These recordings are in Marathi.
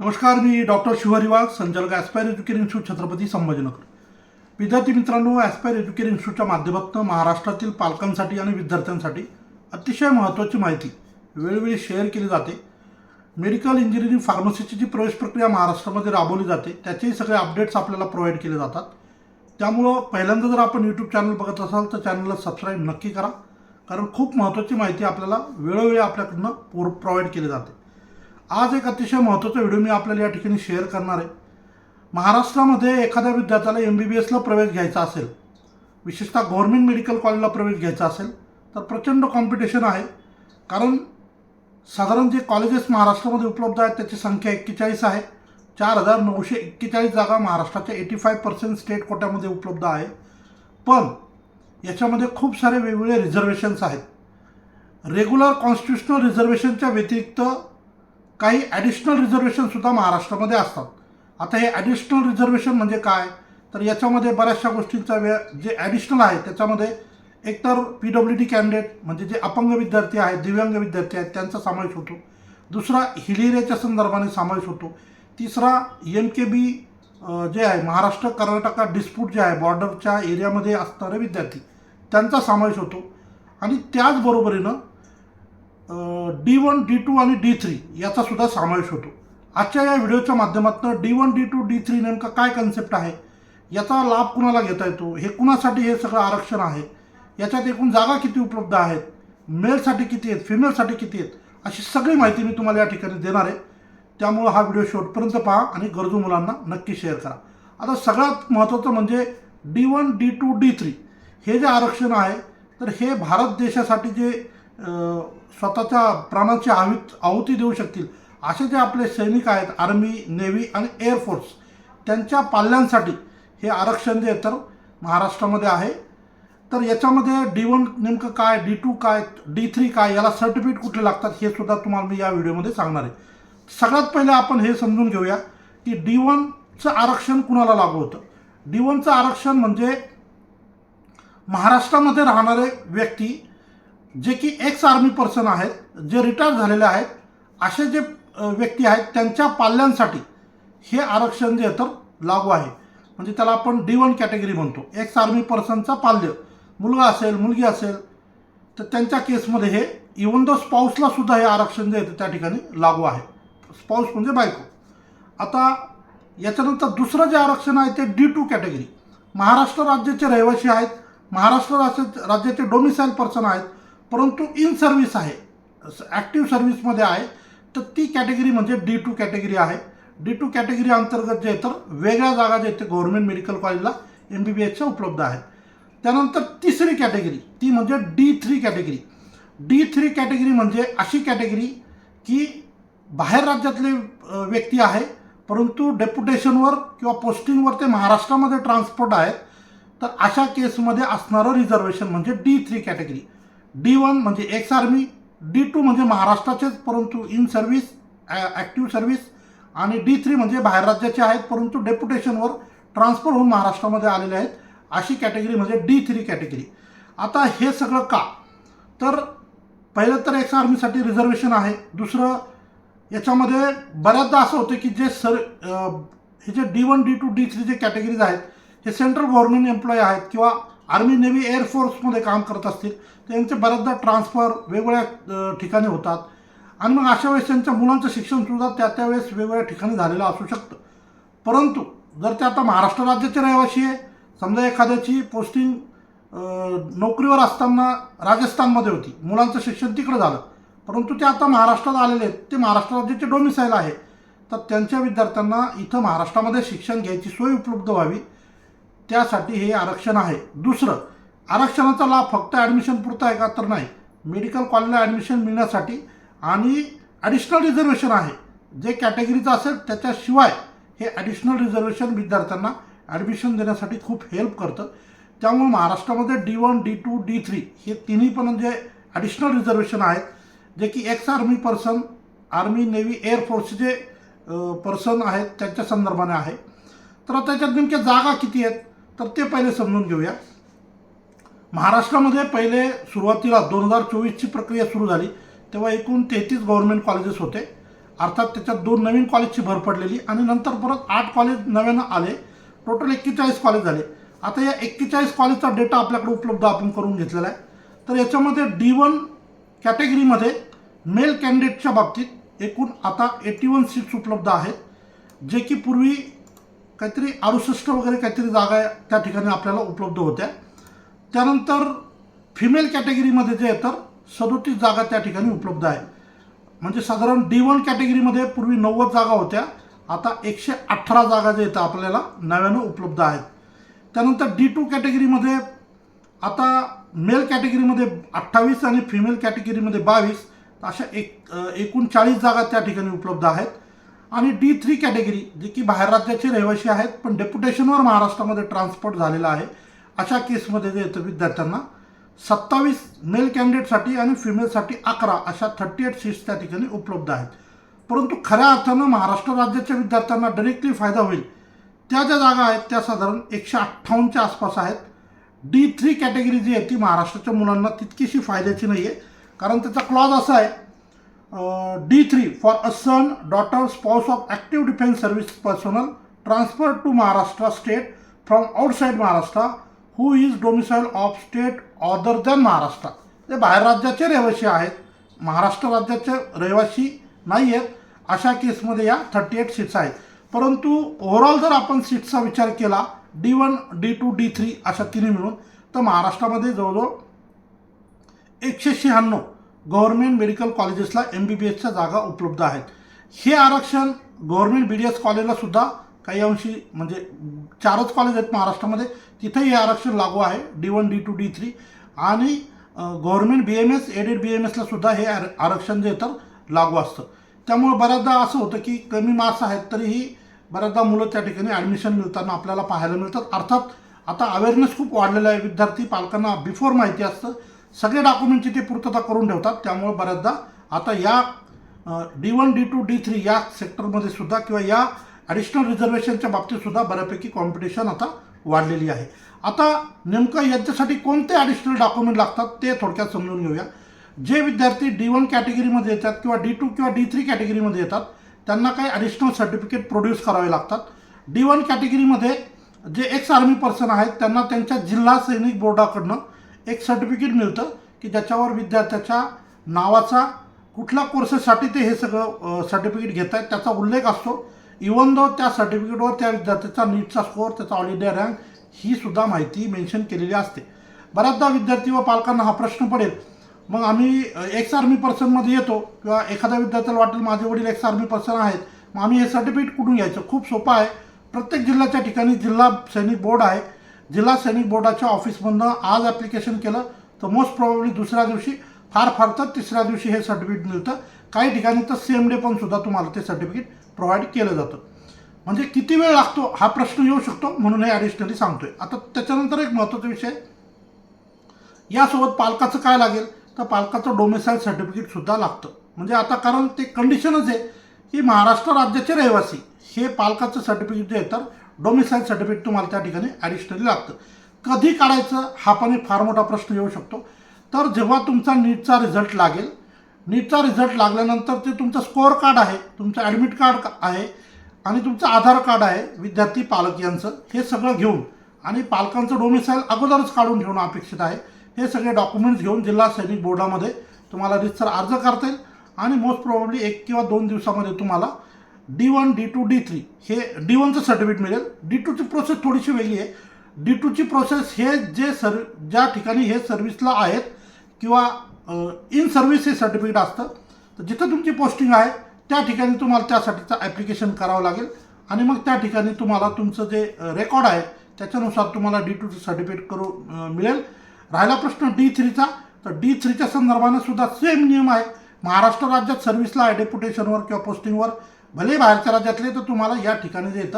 नमस्कार मी डॉक्टर शिवहरी संचालक Aspire Education Institute Chhatrapati Sambhajinagar. विद्यार्थी मित्रांनो ॲस्पायर एज्युकेशन इन्स्टिट्यूटच्या माध्यमातून महाराष्ट्रातील पालकांसाठी आणि विद्यार्थ्यांसाठी अतिशय महत्त्वाची माहिती वेळोवेळी शेअर केली जाते. मेडिकल इंजिनिअरिंग फार्मसीची जी प्रवेश प्रक्रिया महाराष्ट्रामध्ये राबवली जाते त्याचेही सगळे अपडेट्स आपल्याला प्रोव्हाइड केले जातात. त्यामुळं पहिल्यांदा जर आपण यूट्यूब चॅनल बघत असाल तर चॅनलला सबस्क्राईब नक्की करा. कारण खूप महत्त्वाची माहिती आपल्याला वेळोवेळी आपल्याकडनं पूर प्रोव्हाइड केली जाते. आज एक अतिशय महत्त्वाचा व्हिडिओ मी आपल्याला या ठिकाणी शेअर करणार आहे. महाराष्ट्रामध्ये एखाद्या विद्यार्थ्याला एम बी बी एसला प्रवेश घ्यायचा असेल विशेषतः गव्हर्मेंट मेडिकल कॉलेजला प्रवेश घ्यायचा असेल तर प्रचंड कॉम्पिटिशन आहे. कारण साधारण जे कॉलेजेस महाराष्ट्रामध्ये उपलब्ध आहेत त्याची संख्या एक्केचाळीस आहे. चार हजार नऊशे एक्केचाळीस जागा महाराष्ट्राच्या एटी फाय पर्सेंट स्टेट कोट्यामध्ये उपलब्ध आहे. पण याच्यामध्ये खूप सारे वेगवेगळे रिझर्वेशन्स आहेत. रेग्युलर कॉन्स्टिट्युशनल रिझर्वेशनच्या व्यतिरिक्त काही ॲडिशनल रिझर्वेशनसुद्धा महाराष्ट्रामध्ये असतात. आता हे ॲडिशनल रिझर्वेशन म्हणजे काय? तर याच्यामध्ये बऱ्याचशा गोष्टींचा वे जे ॲडिशनल आहे त्याच्यामध्ये एकतर पी डब्ल्यू डी कॅन्डिडेट म्हणजे जे अपंग विद्यार्थी आहेत दिव्यांग विद्यार्थी आहेत त्यांचा समावेश होतो. दुसरा हिलेरियाच्या संदर्भाने समावेश होतो. तिसरा एम के बी जे आहे महाराष्ट्र कर्नाटका डिस्प्यूट जे आहे बॉर्डरच्या एरियामध्ये असणारे विद्यार्थी त्यांचा समावेश होतो. आणि त्याचबरोबरीनं डी वन डी टू आणि डी थ्री याचा सुद्धा समावेश होतो. आजच्या या व्हिडिओच्या माध्यमातून D one D two D three नेमका काय कन्सेप्ट आहे? याचा लाभ कुणाला घेता येतो? हे कुणासाठी हे सगळं आरक्षण आहे? याच्यात एकूण जागा किती उपलब्ध आहेत? मेलसाठी किती आहेत? फिमेलसाठी किती आहेत? अशी सगळी माहिती मी तुम्हाला या ठिकाणी देणार आहे. त्यामुळं हा व्हिडिओ शेवटपर्यंत पहा आणि गरजू मुलांना नक्की शेअर करा. आता सगळ्यात महत्त्वाचं म्हणजे D one D two D three हे जे आरक्षण आहे तर हे भारत देशासाठी जे स्वतःच्या प्राणाची आहुत आहुती देऊ शकतील. असे जे आपले सैनिक आहेत आर्मी नेव्ही आणि एअरफोर्स त्यांच्या पाल्यांसाठी हे आरक्षण जे तर महाराष्ट्रामध्ये आहे. तर याच्यामध्ये डी वन नेमकं काय डी टू काय डी थ्री काय याला सर्टिफिकेट कुठले लागतात हे सुद्धा तुम्हाला मी या व्हिडिओमध्ये सांगणार आहे. सगळ्यात पहिले आपण हे समजून घेऊया की डी वनचं आरक्षण कुणाला लागू होतं? डी वनचं आरक्षण म्हणजे महाराष्ट्रामध्ये राहणारे व्यक्ती जे की एक्स आर्मी पर्सन आहेत जे रिटायर झालेले आहेत असे जे व्यक्ती आहेत त्यांच्या पाल्यांसाठी हे आरक्षण जे तर लागू आहे. म्हणजे त्याला आपण डी वन कॅटेगरी म्हणतो. एक्स आर्मी पर्सनचा पाल्य. मुलगा असेल मुलगी असेल तर त्यांच्या केसमध्ये हे इवन दो स्पाऊसला सुद्धा हे आरक्षण जे आहे त्या ठिकाणी लागू आहे. स्पाऊस म्हणजे बायको. आता याच्यानंतर दुसरं जे आरक्षण आहे ते डी टू कॅटेगरी महाराष्ट्र राज्याचे रहिवासी आहेत. महाराष्ट्र राज्य राज्याचे डोमिसाईल पर्सन आहेत. परंतु इन सर्व्हिस आहे ॲक्टिव्ह सर्व्हिसमध्ये आहे तर ती कॅटेगरी म्हणजे डी टू कॅटेगरी आहे. डी टू कॅटेगरी अंतर्गत जे तर वेगळ्या जागा जे आहेत ते गव्हर्नमेंट मेडिकल कॉलेजला एम बी बी एसच्या उपलब्ध आहेत. त्यानंतर तिसरी कॅटेगरी ती म्हणजे D three category. D three category म्हणजे अशी कॅटेगरी की बाहेर राज्यातले व्यक्ती आहे परंतु डेप्युटेशनवर किंवा पोस्टिंगवर ते महाराष्ट्रामध्ये ट्रान्सपोर्ट आहेत तर अशा केसमध्ये असणारं रिझर्वेशन म्हणजे D three category. D one म्हणजे एक्स आर्मी डी टू म्हणजे महाराष्ट्राचेच परंतु इन सर्व्हिस ॲक्टिव्ह सर्व्हिस आणि डी थ्री म्हणजे बाहेर राज्याचे आहेत परंतु डेप्युटेशनवर ट्रान्सफर होऊन महाराष्ट्रामध्ये आलेले आहेत. अशी कॅटेगरी म्हणजे डी थ्री कॅटेगरी आता हे सगळं का? तर पहिलं तर एक्स आर्मीसाठी रिझर्वेशन आहे. दुसरं याच्यामध्ये बऱ्याचदा असं होतं की जे सर हे जे D one D two D three जे कॅटेगरीज आहेत हे सेंट्रल गव्हर्नमेंट एम्प्लॉई आहेत किंवा आर्मी नेव्ही एअरफोर्समध्ये काम करत असतील तर यांचे बऱ्याचदा ट्रान्सफर वेगवेगळ्या ठिकाणी होतात. आणि मग अशा वेळेस त्यांच्या मुलांचं शिक्षणसुद्धा त्या त्यावेळेस वेगवेगळ्या ठिकाणी झालेलं असू शकतं. परंतु जर ते आता महाराष्ट्र राज्याचे रहिवासी आहे समजा एखाद्याची पोस्टिंग नोकरीवर असताना राजस्थानमध्ये होती मुलांचं शिक्षण तिकडं झालं परंतु ते आता महाराष्ट्रात आलेले आहेत ते महाराष्ट्र राज्याचे डोमिसाईल आहे तर त्यांच्या विद्यार्थ्यांना इथं महाराष्ट्रामध्ये शिक्षण घ्यायची सोय उपलब्ध व्हावी त्यासाठी हे आरक्षण आहे. दुसरं आरक्षणाचा लाभ फक्त ॲडमिशन पुरता आहे का तर नाही. मेडिकल कॉलेजला ॲडमिशन मिळण्यासाठी आणि ॲडिशनल रिझर्वेशन आहे. जे कॅटेगरीचं असेल त्याच्याशिवाय हे ॲडिशनल रिझर्वेशन विद्यार्थ्यांना ॲडमिशन देण्यासाठी खूप हेल्प करतं. त्यामुळे महाराष्ट्रामध्ये D one D two D three हे तिन्ही पण जे ॲडिशनल रिझर्वेशन आहेत जे की ex army person army navy एअरफोर्सचे जे पर्सन आहेत त्यांच्या संदर्भाने आहे. तर त्याच्यात नेमक्या जागा किती आहेत? तर ते पहिले समजून घेऊया. महाराष्ट्रामध्ये पहिले सुरुवातीला दोन हजार चोवीसची प्रक्रिया सुरू झाली तेव्हा एकूण तेहतीस गव्हर्नमेंट कॉलेजेस होते. अर्थात त्याच्यात दोन नवीन कॉलेजची भर पडलेली आणि नंतर परत आठ कॉलेज नव्यानं आले. टोटल एक्केचाळीस कॉलेज झाले. आता या एक्केचाळीस कॉलेजचा डेटा आपल्याकडे उपलब्ध आपण करून घेतलेला आहे. तर याच्यामध्ये डी वन कॅटेगरीमध्ये मेल कॅन्डिडेटच्या बाबतीत एकूण आता एटी वन सीट्स उपलब्ध आहेत जे की पूर्वी काहीतरी अडुसष्ट वगैरे काहीतरी जागा त्या ठिकाणी आपल्याला उपलब्ध होत्या. त्यानंतर फिमेल कॅटेगरीमध्ये जे आहे तर सदोतीस जागा त्या ठिकाणी उपलब्ध आहे. म्हणजे साधारण डी वन कॅटेगरीमध्ये पूर्वी नव्वद जागा होत्या. आता एकशे अठरा जागा जे आहेत आपल्याला नव्यानं उपलब्ध आहेत. त्यानंतर डी टू कॅटेगरीमध्ये आता मेल कॅटेगरीमध्ये अठ्ठावीस आणि फिमेल कॅटेगरीमध्ये बावीस अशा एक एकूण चाळीस जागा त्या ठिकाणी उपलब्ध आहेत. आणि डी थ्री कॅटेगरी जे की बाहेर राज्याचे रहिवासी आहेत पण डेप्युटेशनवर महाराष्ट्रामध्ये ट्रान्सपोर्ट झालेला आहे. अशा केसमध्ये जे येतं विद्यार्थ्यांना सत्तावीस मेल कॅन्डिडेटसाठी आणि फिमेलसाठी अकरा अशा थर्टी एट सीट्स त्या ठिकाणी उपलब्ध आहेत. परंतु खऱ्या अर्थानं महाराष्ट्र राज्याच्या विद्यार्थ्यांना डायरेक्टली फायदा होईल. त्या ज्या जागा आहेत त्या साधारण एकशे अठ्ठावन्नच्या आसपास आहेत. डी थ्री कॅटेगरी जी आहे ती महाराष्ट्राच्या मुलांना तितकीशी फायद्याची नाही आहे कारण त्याचा क्लॉज असा आहे D three for a son daughter spouse of active defence service personnel transfer to Maharashtra state from outside Maharashtra who is domicile of state other than Maharashtra ते बाहेर राज्याचे रहिवासी आहेत महाराष्ट्र राज्याचे रहिवासी नाही आहेत अशा केसमध्ये या थर्टी एट सीट्स आहेत. परंतु ओव्हरऑल जर आपण सीट्सचा विचार केला D one D two D three अशा तिन्ही मिळून तर महाराष्ट्रामध्ये जवळजवळ एकशे शहाण्णव गव्हर्मेंट मेडिकल कॉलेजेसला एम बी बी एसच्या जागा उपलब्ध आहेत. हे आरक्षण गव्हर्मेंट बी डी एस कॉलेजला सुद्धा काही अंशी म्हणजे चारच कॉलेज आहेत महाराष्ट्रामध्ये. तिथेही हे आरक्षण लागू आहे. D one D two D three आणि government B M S aided B M एसला सुद्धा हे आर- आरक्षण जे तर लागू असतं. त्यामुळे बऱ्याचदा असं होतं की कमी मार्क्स आहेत तरीही बऱ्याचदा मुलं त्या ठिकाणी ॲडमिशन मिळताना आपल्याला पाहायला मिळतात. अर्थात आता अवेअरनेस खूप वाढलेला आहे. विद्यार्थी पालकांना बिफोर माहिती असतं. सगळे डॉक्युमेंटची ते पूर्तता करून ठेवतात. त्यामुळे बऱ्याचदा आता या D one D two D three या सेक्टरमध्ये सुद्धा किंवा या ॲडिशनल रिझर्वेशनच्या बाबतीतसुद्धा बऱ्यापैकी कॉम्पिटिशन आता वाढलेली आहे. आता नेमकं याच्यासाठी कोणते ॲडिशनल डॉक्युमेंट लागतात ते थोडक्यात समजून घेऊया. जे विद्यार्थी डी वन कॅटेगरीमध्ये येतात किंवा डी टू किंवा डी थ्री कॅटेगरीमध्ये येतात त्यांना काही ॲडिशनल सर्टिफिकेट प्रोड्यूस करावे लागतात. डी वन कॅटेगरीमध्ये जे एक्स आर्मी पर्सन आहेत त्यांना त्यांच्या जिल्हा सैनिक बोर्डाकडनं एक सर्टिफिकेट मिळतं की ज्याच्यावर विद्यार्थ्याच्या नावाचा कुठल्या कोर्सेससाठी ते हे सगळं सर्टिफिकेट घेत आहेत त्याचा उल्लेख असतो. इवन दो त्या सर्टिफिकेटवर त्या विद्यार्थ्याचा नीटचा स्कोअर त्याचा ऑल इंडिया रँक ही सुद्धा माहिती मेन्शन केलेली असते. बऱ्याचदा विद्यार्थी व पालकांना हा प्रश्न पडेल. मग आम्ही एक्स आर्मी पर्सनमध्ये येतो किंवा एखाद्या विद्यार्थ्याला वाटेल माझे वडील एक्स आर्मी पर्सन आहेत. मग आम्ही हे सर्टिफिकेट कुठून घ्यायचं? खूप सोपं आहे. प्रत्येक जिल्ह्याच्या ठिकाणी जिल्हा सैनिक बोर्ड आहे. जिल्हा सैनिक बोर्डाच्या ऑफिसमधनं आज ॲप्लिकेशन केलं तर मोस्ट प्रॉब्ली दुसऱ्या दिवशी फार फार तर तिसऱ्या दिवशी हे सर्टिफिकेट मिळतं. काही ठिकाणी तर सेम डे पण सुद्धा तुम्हाला ते सर्टिफिकेट प्रोव्हाइड केलं जातं. म्हणजे किती वेळ लागतो हा प्रश्न येऊ शकतो म्हणून हे ॲडिशनली सांगतोय. आता त्याच्यानंतर एक महत्त्वाचा विषय. यासोबत पालकाचं काय लागेल? तर पालकाचं डोमेसाईल सर्टिफिकेटसुद्धा लागतं. म्हणजे आता कारण ते कंडिशनच आहे की महाराष्ट्र राज्याचे रहिवासी हे पालकाचं सर्टिफिकेट जे आहे तर डोमिसाईल सर्टिफिकेट तुम्हाला त्या ठिकाणी ॲडिशनली लागतं. कधी काढायचं हा पण एक फार मोठा प्रश्न येऊ शकतो. तर जेव्हा तुमचा नीटचा रिझल्ट लागेल नीटचा रिझल्ट लागल्यानंतर ते तुमचं स्कोअर कार्ड आहे तुमचं ॲडमिट कार्ड आहे आणि तुमचं आधार कार्ड आहे विद्यार्थी पालक यांचं हे सगळं घेऊन आणि पालकांचं डोमिसाईल अगोदरच काढून ठेवणं अपेक्षित आहे. हे सगळे डॉक्युमेंट्स घेऊन जिल्हा सैनिक बोर्डामध्ये तुम्हाला रितसर अर्ज करता येईल आणि मोस्ट प्रॉब्ली एक किंवा दोन दिवसामध्ये तुम्हाला D one D two D three. हे डी वनचं सर्टिफिकेट मिळेल. डी टूची प्रोसेस थोडीशी वेगळी आहे. डी टूची प्रोसेस हे जे सर ज्या ठिकाणी हे सर्व्हिसला आहेत किंवा इन सर्व्हिस हे सर्टिफिकेट असतं तर जिथं तुमची पोस्टिंग आहे त्या ठिकाणी तुम्हाला त्यासाठीचं ॲप्लिकेशन करावं लागेल. आणि मग त्या ठिकाणी तुम्हाला तुमचं जे रेकॉर्ड आहे त्याच्यानुसार तुम्हाला डी टूचं सर्टिफिकेट करू मिळेल. राहिला प्रश्न डी थ्रीचा तर डी थ्रीच्या संदर्भानं सुद्धा सेम नियम आहे. महाराष्ट्र राज्यात सर्व्हिसला आहे डेप्युटेशनवर किंवा पोस्टिंगवर भले बाहेरच्या राज्यातले तर तुम्हाला या ठिकाणी जे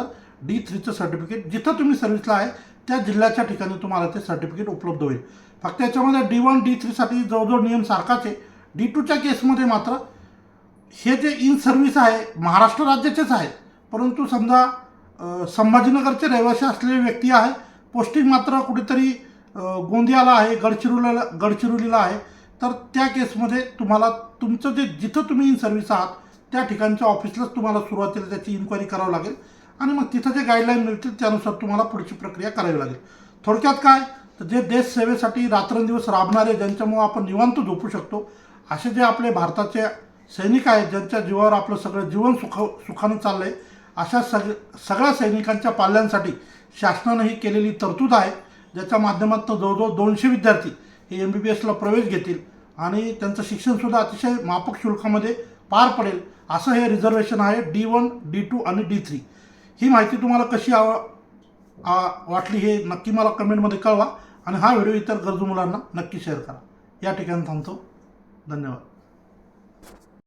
डी थ्रीचं सर्टिफिकेट जिथं तुम्ही सर्व्हिसला आहे त्या जिल्ह्याच्या ठिकाणी तुम्हाला ते सर्टिफिकेट उपलब्ध होईल. फक्त याच्यामध्ये डी वन डी थ्रीसाठी जवळजवळ नियम सारखाच आहे. डी टूच्या केसमध्ये मात्र हे जे इन सर्व्हिस आहे महाराष्ट्र राज्याचेच आहेत परंतु समजा संभाजीनगरचे रहिवासी असलेले व्यक्ती आहे पोस्टिंग मात्र कुठेतरी गोंदियाला आहे गडचिरोलीला गडचिरोलीला आहे. तर त्या केसमध्ये तुम्हाला तुमचं जे जिथं तुम्ही इन सर्व्हिस आहात त्या ठिकाणच्या ऑफिसलाच तुम्हाला सुरुवातीला त्याची इन्क्वायरी करावं लागेल. आणि मग तिथं जे गाईडलाईन मिळतील त्यानुसार तुम्हाला पुढची प्रक्रिया करावी लागेल. थोडक्यात काय? तर जे देश सेवेसाठी रात्रंदिवस राबणारे ज्यांच्यामुळं आपण निवांत झोपू शकतो असे जे आपले भारताचे सैनिक आहेत ज्यांच्या जीवावर आपलं सगळं जीवन सुख सुखानं चाललं आहे अशा सग सगळ्या सैनिकांच्या पाल्यांसाठी शासनानं ही केलेली तरतूद आहे. ज्याच्या माध्यमातून जवळजवळ दोनशे विद्यार्थी हे एम बी बी एसला प्रवेश घेतील आणि त्यांचं शिक्षणसुद्धा अतिशय माफक शुल्कामध्ये पार पडेल. असं हे रिझर्वेशन आहे डी वन डी टू आणि डी थ्री ही माहिती तुम्हाला कशी आव वाटली हे नक्की मला कमेंटमध्ये कळवा. आणि हा व्हिडिओ इतर गरजू मुलांना नक्की शेअर करा. या ठिकाणी थांबतो. धन्यवाद.